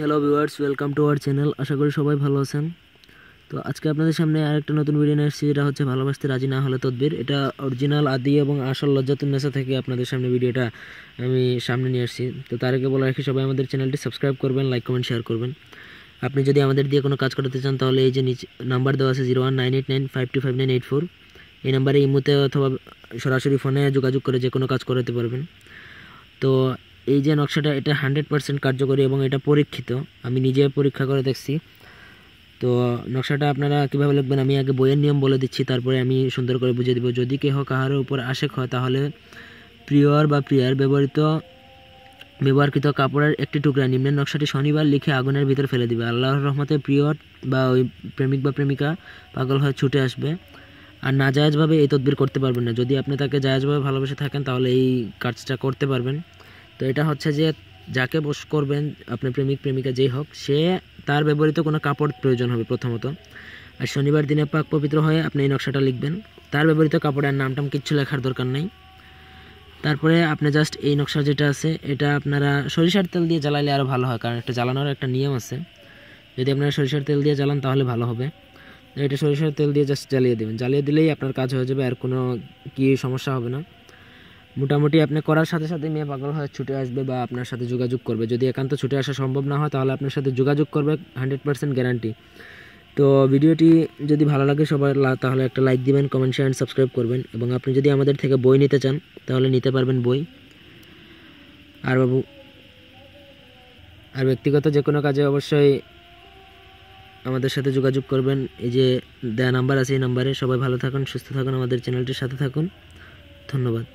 Hello viewers welcome to our channel আশা করি সবাই ভালো আছেন। তো আজকে আপনাদের সামনে আরেকটা নতুন ভিডিও নিয়ে এসেছি যেটা হচ্ছে ভালোবাসতে রাজি না হলে তদবির। এটা অরিজিনাল আদি এবং আসল লজ্জাতুন্নেসা থেকে আপনাদের সামনে ভিডিওটা আমি সামনে নিয়ে এসেছি তো তার আগে বলে রাখি, সবাই আমাদের চ্যানেলটি সাবস্ক্রাইব করবেন লাইক কমেন্ট শেয়ার করবেন। আপনি যদি আমাদের দিয়ে কোনো কাজ করাতে চান, তাহলে এই যে নিচে নাম্বার দেওয়া আছে zero one nine eight nine five two five nine eight four এই নাম্বারে ইমুতে অথবা সরাসরি ফোনে যোগাযোগ করে যে কোনো কাজ করাতে পারবেন। তো এই যে নকশাটা, এটা হান্ড্রেড পার্সেন্ট কার্যকরী এবং এটা পরীক্ষিত। আমি নিজে পরীক্ষা করে দেখছি। তো নকশাটা আপনারা কীভাবে লিখবেন, আমি আগে বইয়ের নিয়ম বলে দিচ্ছি, তারপরে আমি সুন্দর করে বুঝিয়ে দিব। যদি কেহ কাহার উপর আশেক হয়, তাহলে প্রিয়র বা প্রিয়ার ব্যবহৃত ব্যবহারকৃত কাপড়ের একটি টুকরা নিম্নের নকশাটি শনিবার লিখে আগুনের ভিতর ফেলে দিবে। আল্লাহর রহমতে প্রিয়র বা ওই প্রেমিক বা প্রেমিকা পাগল হয়ে ছুটে আসবে। আর না জায়েজভাবে এই তদবির করতে পারবেন না। যদি আপনি তাকে জায়েজভাবে ভালোবেসে থাকেন, তাহলে এই কাজটা করতে পারবেন। তো এটা হচ্ছে যে যাকে বস করবেন, আপনার প্রেমিক, প্রেমিকা যেই হোক, সে তার ব্যবহৃত কোনো কাপড় প্রয়োজন হবে প্রথমত। আর শনিবার দিনে পাক পবিত্র হয়ে আপনি এই নকশাটা লিখবেন। তার ব্যবহৃত কাপড়ের নামটাম কিচ্ছু লেখার দরকার নেই। তারপরে আপনি জাস্ট এই নকশা যেটা আছে, এটা আপনারা সরিষার তেল দিয়ে জ্বালাইলে আরও ভালো হয়, কারণ একটা জ্বালানোর একটা নিয়ম আছে। যদি আপনারা সরিষার তেল দিয়ে জ্বালান, তাহলে ভালো হবে। এটা সরিষার তেল দিয়ে জাস্ট জ্বালিয়ে দেবেন। জ্বালিয়ে দিলেই আপনার কাজ হয়ে যাবে, আর কোনো কি সমস্যা হবে না। মোটামুটি আপনি করার সাথে সাথে মেয়ে পাগল হয়ে ছুটে আসবে বা আপনার সাথে যোগাযোগ করবে। যদি একান্ত ছুটে আসা সম্ভব না হয়, তাহলে আপনার সাথে যোগাযোগ করবে হান্ড্রেড পার্সেন্ট গ্যারান্টি তো ভিডিওটি যদি ভালো লাগে সবার তাহলে একটা লাইক দিবেন কমেন্ট শেয়ার সাবস্ক্রাইব করবেন। এবং আপনি যদি আমাদের থেকে বই নিতে চান, তাহলে নিতে পারবেন বই। আর বাবু, আর ব্যক্তিগত যে কোনো কাজে অবশ্যই আমাদের সাথে যোগাযোগ করবেন। এই যে দেয়া নাম্বার আছে, এই নাম্বারে সবাই ভালো থাকুন, সুস্থ থাকুন, আমাদের চ্যানেলটির সাথে থাকুন। ধন্যবাদ।